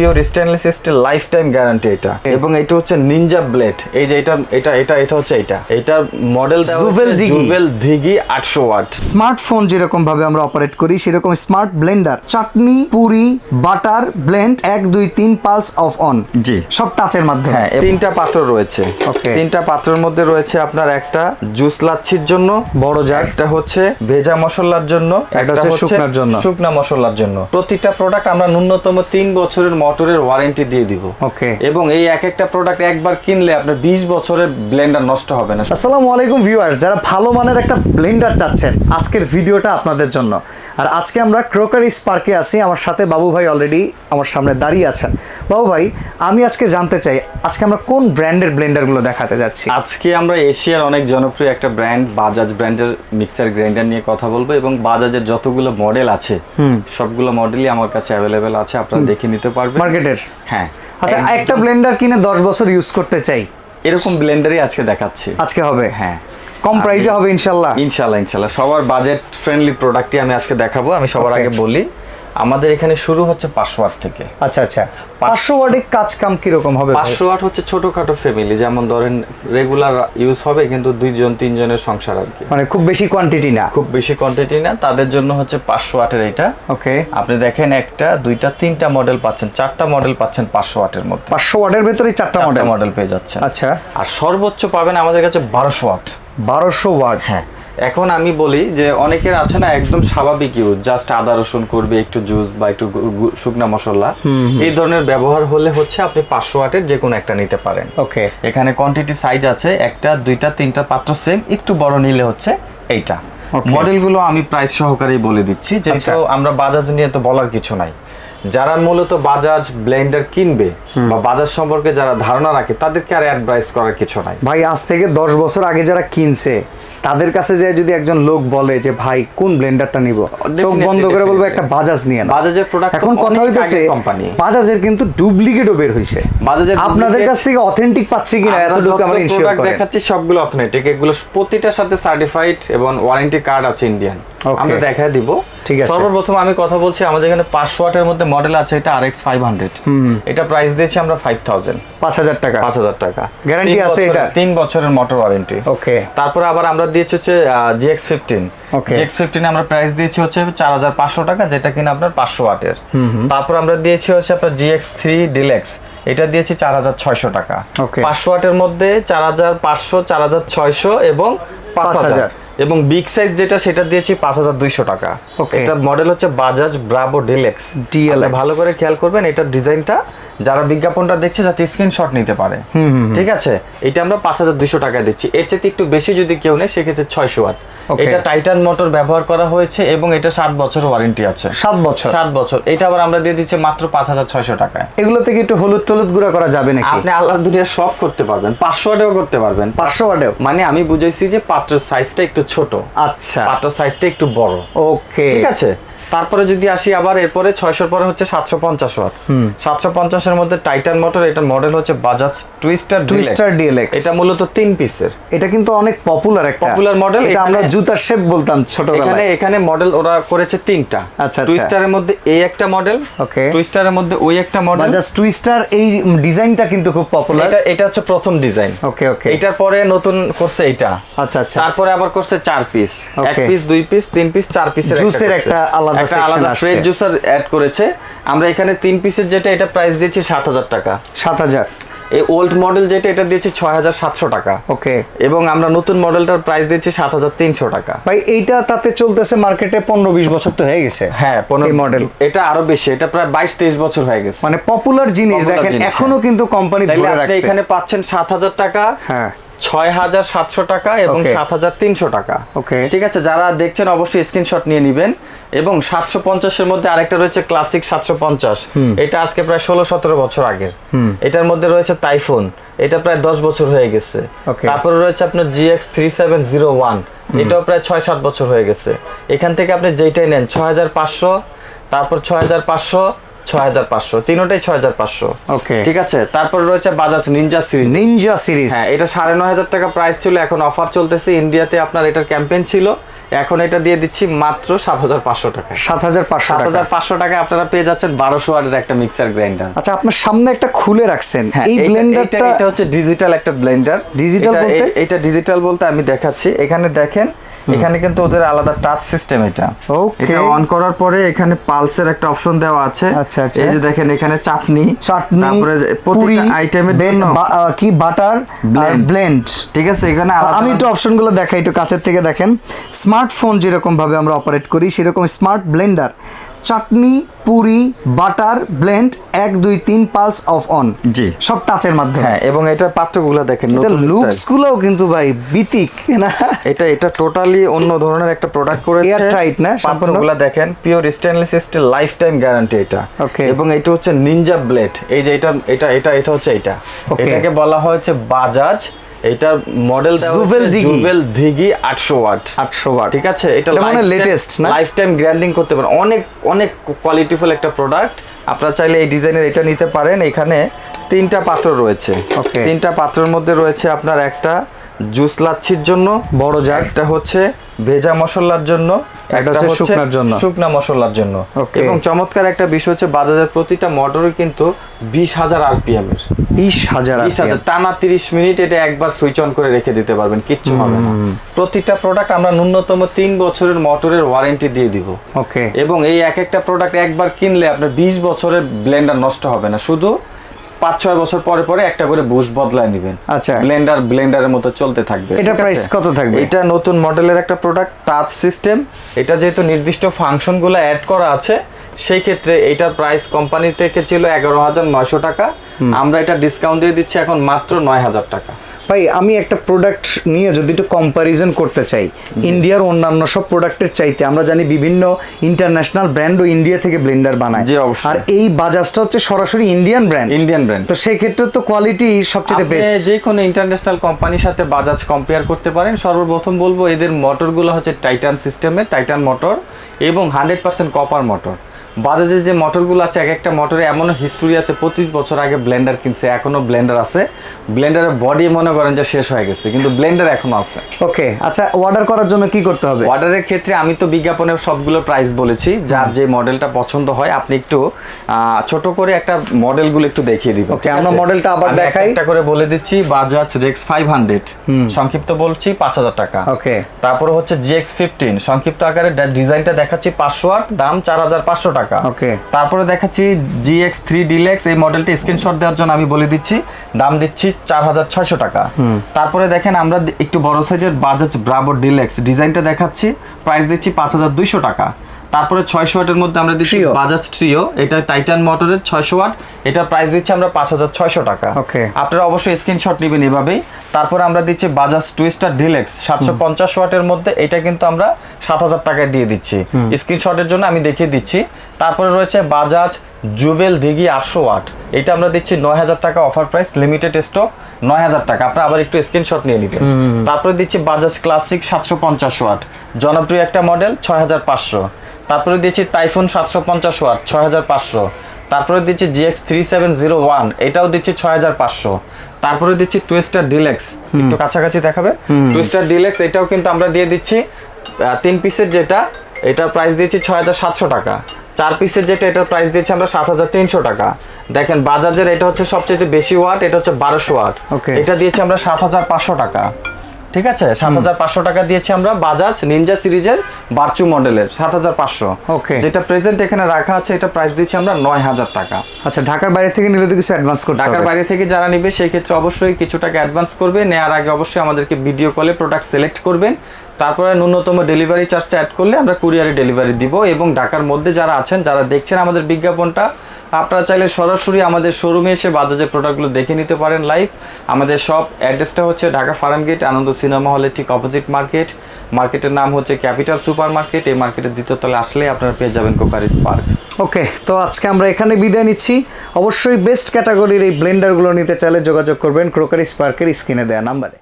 Pure stainless steel lifetime guarantee এটা। এবং এটা হচ্ছে নিনজা ব্লেড এই যে এটা এটা এটা এটা হচ্ছে এটা। এটার model Juvel Digi। Juvel Digi আটশো ওয়াট স্মার্টফোন যেরকম ভাবে আমরা অপারেট করি সেরকম smart blender chutney puri butter blend এক দুই তিন পালস অফ অন জি। সব টাচের মাধ্যমে। হ্যাঁ তিনটা পাত্র রয়েছে. তিনটা পাত্রের মধ্যে রয়েছে আপনার একটা জুস লাচ্ছির জন্য বড় জার একটা হচ্ছে ভেজা মশলার জন্য একটা হচ্ছে শুকনার জন্য। শুকনা মশলার জন্য। প্রতিটা প্রোডাক্ট আমরা ন্যূনতম তিন বছরের মোটরের ওয়ারেন্টি দিয়ে দিব। ওকে এবং এই এক একটা প্রোডাক্ট একবার কিনলে আপনার বিশ বছরের ব্লেন্ডার নষ্ট হবে না। আসসালামু আলাইকুম ভিউয়ার্স যারা ভালো মানের একটা ব্লেন্ডার চাচ্ছেন আজকের ভিডিওটা আপনাদের জন্য। আর আজকে আমরা ক্রোকারি স্পার্কে আছি আমার সাথে বাবু ভাই অলরেডি আমার সামনে দাঁড়িয়ে আছেন। বাবু ভাই আমি আজকে জানতে চাই আজকে আমরা কোন ব্র্যান্ডের ব্লেন্ডারগুলো দেখাতে যাচ্ছি? আজকে আমরা এশিয়ার অনেক জনপ্রিয় একটা ব্র্যান্ড বাজাজ ব্র্যান্ডের মিক্সার গ্রাইন্ডার নিয়ে কথা বলব এবং বাজাজের যতগুলো মডেল আছে সবগুলো মডেলই আমার কাছে অ্যাভেলেবেল আছে আপনারা দেখে নিতে পারবেন। মার্কেটের হ্যাঁ। আচ্ছা একটা ব্লেন্ডার কিনে দশ বছর ইউজ করতে চাই। এরকম ব্লেন্ডারই আজকে দেখাচ্ছি। আজকে হবে? হ্যাঁ। কম প্রাইসে হবে ইনশাল্লাহ। ইনশাল্লাহ ইনশাল্লাহ। সবার বাজেট ফ্রেন্ডলি প্রোডাক্টই আমি আজকে দেখাবো আমি সবার আগে বলি। আমাদের এখানে শুরু হচ্ছে পাঁচশো ওয়াট থেকে। আচ্ছা আচ্ছা। পাঁচশো ওয়ার্ডে কাজ কাম কীরকম হবে? পাঁচশো ওয়াট হচ্ছে ছোটখাটো ফ্যামিলি যেমন ধরেন রেগুলার ইউজ হবে কিন্তু দুইজন তিনজনের সংসার আর কি। মানে খুব বেশি কোয়ান্টিটি না? খুব বেশি কোয়ান্টিটি না তাদের জন্য হচ্ছে পাঁচশো ওয়াটের এটা। ওকে। আপনি দেখেন একটা দুইটা তিনটা মডেল পাচ্ছেন চারটা মডেল পাচ্ছেন পাঁচশো ওয়াটের মধ্যে। পাঁচশো ওয়ার্ডের ভেতরেই চারটা মডেল মডেল পেয়ে যাচ্ছেন। আচ্ছা। আর সর্বোচ্চ পাবেন আমাদের কাছে বারোশো ওয়াট বারোশো ওয়ার্ড হ্যাঁ। এখন আমি বলি যে অনেকের আছে না একদম স্বাভাবিক ইউজ জাস্ট আদা রসুন করবে একটু জুস বা একটু শুকনা মশলা। এই ধরনের ব্যবহার হলে হচ্ছে আপনি পাঁচশো ওয়াটের যে কোনো একটা নিতে পারেন। ওকে। এখানে কোয়ান্টিটি সাইজ আছে একটা দুইটা তিনটা পাত্র সেম একটু বড় নিলে হচ্ছে এইটা. মডেলগুলো আমি প্রাইস সহকারেই বলে দিচ্ছি যেহেতু আচ্ছা। আমরা বাজাজ নিয়ে তো বলার কিছু নাই। যারা মূলত বাজাজ ব্লেন্ডার কিনবে বা বাজাজ সম্পর্কে যারা ধারণা রাখে তাদেরকে আর অ্যাডভাইস করার কিছু নাই। ভাই আজ থেকে দশ বছর আগে যারা কিনছে তাদের কাছে যে যদি একজন লোক বলে যে ভাই কোন ব্লেন্ডারটা নিব? চোখ বন্ধ করে বলব একটা বাজাজ নিয়ে না বাজাজের প্রোডাক্ট এখন কথা হইতেছে কোম্পানি বাজাজের কিন্তু ডুপ্লিকেটও বের হয়েছে বাজাজের আপনাদের কাছ থেকে অথেন্টিক পাচ্ছি কিনা এতটুকু আমার ইনশিওর প্রোডাক্ট করেন। দেখাচ্ছি সবগুলো অথেন্টিক এগুলো প্রতিটার সাথে সার্টিফাইড এবং ওয়ারেন্টি কার্ড আছে ইন্ডিয়ান. আমরা দেখায় দিব। ঠিক আছে। সর্বপ্রথম আমি কথা বলছি আমাদের এখানে পাঁচশো ওয়াটের মধ্যে মডেল আছে এটা আর এক্স ফাইভ হান্ড্রেড এটা প্রাইস দিয়েছি আমরা ফাইভ থাউজেন্ড পাঁচ হাজার টাকা। পাঁচ হাজার টাকা। তিন আছে এটার? তিন বছরের মোটর ওয়ারেন্টি ওকে তারপরে আবার আমরা দিয়েছি হচ্ছে জিএক্স ফিফটিন. জিএক্স ফিফটিন আমরা প্রাইস দিয়েছি হচ্ছে চার হাজার পাঁচশো টাকা যেটা কিনা আপনার পাঁচশো ওয়াটের। তারপর আমরা দিয়েছি হচ্ছে আপনার জিএক্স থ্রি ডিলেক্স এটা দিয়েছি চার হাজার ছয়শো টাকা. পাঁচশো ওয়াটের মধ্যে চার হাজার পাঁচশো চার হাজার ছয়শো এবং পাঁচ 5,000 হাজার। এবং বিগ সাইজ যেটা সেটা দিয়েছি পাঁচ হাজার দুইশো টাকা. এটার মডেল হচ্ছে বাজাজ ব্রাভো ডিলেক্স ভালো করে খেয়াল করবেন এটার ডিজাইনটা যারা বিজ্ঞাপনটা দেখছে যাতে স্ক্রিনশট নিতে পারে। ঠিক আছে? এটা আমরা পাঁচ হাজার দুইশো টাকায় দিচ্ছি। এর চেয়ে একটু বেশি যদি কেউ নেয় সেক্ষেত্রে ছয়শো ওয়াট এটা টাইটান মোটর ব্যবহার করা হয়েছে এবং এটা সাত বছর ওয়ারেন্টি আছে। সাত বছর? সাত বছর। এটা আবার আমরা দিয়ে দিচ্ছি মাত্র পাঁচ হাজার ছয়শো টাকায়। এগুলো থেকে একটু হলুদ টলুদ গুঁড়া করা যাবে নাকি? আপনি আল্লাহ দুনিয়া সব করতে পারবেন। পাঁচশো ওয়াটেও করতে পারবেন। পাঁচশো ওয়ার্ডেও মানে আমি বুঝাইছি যে পাত্রের সাইজটা একটু ছোট। আচ্ছা। পাত্রের সাইজটা একটু বড়। ওকে ঠিক আছে? তারপরে যদি আসি আবার এরপরে ছয়শোর পরে হচ্ছে সাতশো পঞ্চাশ ওয়াট। সাতশো পঞ্চাশের মধ্যে টাইটান মোটর এটা মডেল হচ্ছে বাজাজ টুইস্টার Twister DLX এটা মূলত তিন পিসের এটা কিন্তু অনেক পপুলার একটা। Popular model, এটা আমরা জুতার শেপ বলতাম ছোটবেলায়। এখানে এখানে মডেল ওরা করেছে তিনটা। আচ্ছা, আচ্ছা। টুইস্টারের মধ্যে এই একটা মডেল ওকে। টুইস্টারের মধ্যে ওই একটা মডেল বাজাজ টুইস্টার এই ডিজাইনটা কিন্তু খুব পপুলার এটা এটা হচ্ছে প্রথম ডিজাইন ওকে ওকে। এটার পরে নতুন করছে এটা আচ্ছা আচ্ছা। তারপরে আবার করছে চার পিস এক পিস দুই পিস তিন পিস চার পিসের এর একটা আলাদা আলাদা আসছে। ফ্রেশ জুসার অ্যাড করেছে। আমরা এখানে তিন পিসের যেটা এটা প্রাইস দিয়েছি সাত হাজার টাকা। সাত হাজার। এই ওল্ড মডেল যেটা এটা দিয়েছি ছয় হাজার সাতশো টাকা। ওকে। এবং আমরা নতুন মডেলটার প্রাইস দিয়েছি সাত হাজার তিনশো টাকা। ভাই এইটা তাতে চলতেছে মার্কেটে পনেরো বিশ বছর তো হয়ে গেছে হ্যাঁ পনেরো মডেল এটা আরও বেশি এটা প্রায় বাইশ তেইশ বছর হয়ে গেছে। মানে পপুলার জিনিস দেখেন এখনও কিন্তু কোম্পানি ধরে রাখছে। এখানে পাচ্ছেন সাত হাজার টাকা। হ্যাঁ। ছয় হাজার সাতশো টাকা এবং সাত হাজার তিনশো টাকা। Okay. ঠিক আছে যারা দেখছেন অবশ্যই স্ক্রিনশট নিয়ে নেবেন। এবং সাতশো পঞ্চাশের মধ্যে আরেকটা রয়েছে ক্লাসিক সাতশো পঞ্চাশ। এটা আজকে প্রায় ষোলো সতেরো বছর আগের। এটার মধ্যে রয়েছে টাইফুন এটা প্রায় দশ বছর হয়ে গেছে. তারপরে রয়েছে আপনার GX three seven zero one এটাও প্রায় ছয় সাত বছর হয়ে গেছে। এখান থেকে আপনি যেইটাই নেন ছয় হাজার পাঁচশো তারপর ছয় হাজার পাঁচশো ছয় হাজার পাঁচশো। তিনোটাই ছয় হাজার পাঁচশো। Okay. ঠিক আছে? তারপর রয়েছে Bajaj Ninja series Ninja series হ্যাঁ এটা সাড়ে নয় হাজার টাকা প্রাইস ছিল এখন অফার চলতেছে। ইন্ডিয়াতে আপনার এটার ক্যাম্পেইন ছিল। এখন এটা দিয়ে দিচ্ছি মাত্র সাত হাজার পাঁচশো টাকা। সাত হাজার পাঁচশো সাত হাজার পাঁচশো টাকায় আপনারা পেয়ে যাচ্ছেন বারোশো ওয়াটের একটা মিক্সার গ্রাইন্ডার আচ্ছা আপনার সামনে একটা খুলে রাখছেন। হ্যাঁ, এই ব্লেন্ডারটা এটা হচ্ছে ডিজিটাল একটা ব্লেন্ডার বলতে? এটা ডিজিটাল বলতে আমি দেখাচ্ছি। এখানে দেখেন এখানে কিন্তু ওদের আলাদা টাচ সিস্টেম এটা। ওকে এটা অন করার পরে এখানে পালসের একটা অপশন দেওয়া আছে। আচ্ছা, আচ্ছা। এই যে দেখেন এখানে চাটনি চাটনি তারপরে প্রতিটি আইটেমের জন্য। কি বাটার ব্লেন্ড ঠিক আছে এখানে আলাদা আমি একটু অপশনগুলো দেখাই একটু কাছের থেকে দেখেন। স্মার্টফোন যেরকম ভাবে আমরা অপারেট করি সেরকম smart blender chutney puri butter blend এক দুই তিন পালস অফ অন। জি। সব টাচের মাধ্যমে। হ্যাঁ এবং এটার পাত্রগুলো দেখেন এটা নতুন লুকস style। গুলোও কিন্তু ভাই বিতিক না? এটা এটা টোটালি অন্য ধরনের একটা প্রোডাক্ট করেছে। Airtight না, পাত্রগুলো দেখেন pure stainless steel lifetime guarantee এটা। ওকে এবং এটা হচ্ছে নিনজা ব্লেড এই যে এটা এটা এটা এটা হচ্ছে এটা. এটাকে বলা হয়েছে বাজাজ এটার model Juvel Digi। Juvel Digi 800 watt আটশো ওয়াট ঠিক আছে? এটা এটা মানে লেটেস্ট না? লাইফ টাইম গ্র্যান্ডিং করতে পারেন। অনেক অনেক কোয়ালিটিফুল একটা প্রোডাক্ট আপনারা চাইলে এই ডিজাইনের এটা নিতে পারেন। এখানে তিনটা পাত্র রয়েছে। ওকে তিনটা পাত্রের মধ্যে রয়েছে আপনার একটা জুস লাচ্ছির জন্য বড় জার। একটা হচ্ছে ভেজা মশলার জন্য একটা হচ্ছে শুকনার জন্য। শুকনা মশলার জন্য। এবং চমৎকার একটা বিষয় হচ্ছে বাজাজের প্রতিটা মোটরই কিন্তু বিশ হাজার আরপিএম এর। বিশ হাজার বিশ হাজার টানা তিরিশ মিনিট এটা একবার সুইচ অন করে রেখে দিতে পারবেন কিচ্ছু হবে না। প্রতিটা প্রোডাক্ট আমরা ন্যূনতম তিন বছরের মোটরের ওয়ারেন্টি দিয়ে দিব। ওকে এবং এই এক একটা প্রোডাক্ট একবার কিনলে আপনার বিশ বছরের ব্লেন্ডার নষ্ট হবে না। শুধু পাঁচ ছয় বছর পরে পরে একটা করে বুশ বদলায় নেবেন। আচ্ছা। ব্লেন্ডার ব্লেন্ডারের মতো চলতে থাকবে। এটা প্রাইস কত থাকবে? এটা নতুন মডেলের একটা প্রোডাক্ট টাচ সিস্টেম এটা যেহেতু নির্দিষ্ট ফাংশনগুলো অ্যাড করা আছে সেই ক্ষেত্রে এটার প্রাইস কোম্পানি থেকে ছিল এগারো হাজার নয়শো টাকা। আমরা এটা ডিসকাউন্ট দিয়ে দিচ্ছি এখন মাত্র নয় হাজার টাকা। ভাই আমি একটা প্রোডাক্ট নিয়ে যদি একটু কম্প্যারিজন করতে চাই ইন্ডিয়ার অন্যান্য সব প্রোডাক্টের চাইতে আমরা জানি বিভিন্ন ইন্টারন্যাশনাল ব্র্যান্ডও ইন্ডিয়া থেকে ব্লেন্ডার বানায়। জি, অবশ্যই। আর এই বাজাজটা হচ্ছে সরাসরি ইন্ডিয়ান ব্র্যান্ড ইন্ডিয়ান ব্র্যান্ড তো সেই ক্ষেত্রে তো কোয়ালিটি সবচেয়ে আপনি বেস্ট যে কোনো ইন্টারন্যাশনাল কোম্পানির সাথে বাজাজ কম্পেয়ার করতে পারেন। সর্বপ্রথম বলব এদের মোটরগুলো হচ্ছে টাইটান সিস্টেমে টাইটান মোটর এবং হান্ড্রেড পার্সেন্ট কপার মোটর বাজাজের যে মোটরগুলো আছে এক একটা মোটরে এমনও হিস্টোরি আছে পঁচিশ বছর আগে ব্লেন্ডার কিনছে এখনও ব্লেন্ডার আছে। ব্লেন্ডারের বডি মনে করেন যে শেষ হয়ে গেছে কিন্তু ব্লেন্ডার এখনও আছে। ওকে আচ্ছা অর্ডার করার জন্য কি করতে হবে? অর্ডারের ক্ষেত্রে আমি তো বিজ্ঞাপনের সবগুলো প্রাইস বলেছি যার যে মডেলটা পছন্দ হয় আপনি একটু ছোট করে একটা মডেলগুলো একটু দেখিয়ে দিব ওকে আমরা মডেলটা আবার দেখাই। একটা করে বলে দিচ্ছি বাজাজ রেক্স ফাইভ হান্ড্রেড সংক্ষিপ্ত বলছি পাঁচ হাজার টাকা। ওকে তারপরে হচ্ছে জিএক্স ফিফটিন সংক্ষিপ্ত আকারে ডিজাইনটা দেখাচ্ছি পাঁচশো আট দাম চার হাজার পাঁচশো টাকা। Okay. তারপরে দেখাচ্ছি জি এক্স থ্রি ডিলেক্স এই মডেলটা স্ক্রিনশট দেওয়ার জন্য আমি বলে দিচ্ছি দাম দিচ্ছি চার হাজার ছয়শো টাকা। তারপরে দেখেন আমরা একটু বড় সাইজের বাজাজ ব্রাভো ডিলেক্স ডিজাইনটা দেখাচ্ছি প্রাইস দিচ্ছি পাঁচ হাজার দুইশো টাকা। তারপরে ছয়শো ওয়াটের মধ্যে আমরা দিচ্ছি বাজাজ ট্রিও এটা টাইটান মোটরের ছয়শো ওয়াট। এটা প্রাইস দিচ্ছি আমরা পাঁচ হাজার ছয়শো টাকা। Okay. আপনারা অবশ্যই স্ক্রিনশট নেবেন এভাবেই। তারপরে আমরা দিচ্ছি বাজাজ টুইস্টার ডিলেক্স সাতশো পঞ্চাশ ওয়াটের মধ্যে। এটা কিন্তু আমরা সাত হাজার টাকায় দিয়ে দিচ্ছি। স্ক্রিনশটের জন্য আমি দেখিয়ে দিচ্ছি। তারপরে রয়েছে বাজাজ জুভেল দিঘি আটশো ওয়াট। এটা আমরা দিচ্ছি নয় হাজার টাকা অফার প্রাইস লিমিটেড স্টক নয় হাজার টাকা। আপনারা আবার একটু স্ক্রিনশট নিয়ে নিবেন। তারপরে দিচ্ছি বাজাজ ক্লাসিক সাতশো পঞ্চাশ ওয়াট। জনপ্রিয় একটা মডেল ছয় হাজার পাঁচশো। তারপরে দিচ্ছি টাইফুন সাতশো পঞ্চাশ ওয়াট ছয় হাজার পাঁচশো। তারপরে দিচ্ছি GX three seven zero one এটাও দিচ্ছি ছয় হাজার পাঁচশো। তারপরে দিচ্ছি টুয়েস্টার ডিলেক্স একটু কাছাকাছি দেখাবে? টুয়েস্টার ডিলেক্স এটাও কিন্তু আমরা দিয়ে দিচ্ছি তিন পিসের যেটা এটার প্রাইস দিচ্ছি ছয় হাজার সাতশো টাকা। চার পিসের যেটা এটার প্রাইস দিচ্ছি আমরা সাত হাজার তিনশো টাকা। দেখেন বাজাজের এটা হচ্ছে সবচেয়ে বেশি ওয়াট এটা হচ্ছে বারোশো ওয়াট. এটা দিয়েছি আমরা সাত হাজার পাঁচশো টাকা। ঠিক আছে? সাত হাজার পাঁচশো টাকা দিয়েছি আমরা বাজাজ নিনজা সিরিজের বার্চু মডেলের সাত হাজার পাঁচশো। ওকে যেটা প্রেজেন্ট এখানে রাখা আছে এটা প্রাইস দিচ্ছি আমরা নয় হাজার টাকা। আচ্ছা ঢাকার বাইরে থেকে নিলে তো কিছু অ্যাডভান্স করতে ঢাকার বাইরে থেকে যারা নিবে সেই ক্ষেত্রে অবশ্যই কিছু টাকা অ্যাডভান্স করবে। নেওয়ার আগে অবশ্যই আমাদেরকে ভিডিও কলে প্রোডাক্ট সিলেক্ট করবেন। তারপরে ন্যূনতম ডেলিভারি চার্জটা অ্যাড করলে আমরা কুরিয়ারে ডেলিভারি দিব এবং ঢাকার মধ্যে যারা আছেন, যারা দেখছেন আমাদের বিজ্ঞাপনটা, আপনারা চাইলে সরাসরি আমাদের শোরুমে এসে বাজাজের প্রোডাক্টগুলো দেখে নিতে পারেন লাইভ আমাদের সব অ্যাড্রেসটা হচ্ছে Dhaka farm gate, Ananda cinema হলের ঠিক অপোজিট মার্কেট মার্কেটের নাম হচ্ছে ক্যাপিটাল সুপার মার্কেট এই মার্কেটের দ্বিতীয় তলে আসলে আপনারা পেয়ে যাবেন কোকারিস পার্ক ওকে, তো আজকে আমরা এখানে বিদায় নিচ্ছি। অবশ্যই বেস্ট ক্যাটাগরির এই ব্লেন্ডারগুলো নিতে চাইলে যোগাযোগ করবেন ক্রোকারি স্পার্কের স্ক্রিনে দেওয়া নাম্বারে।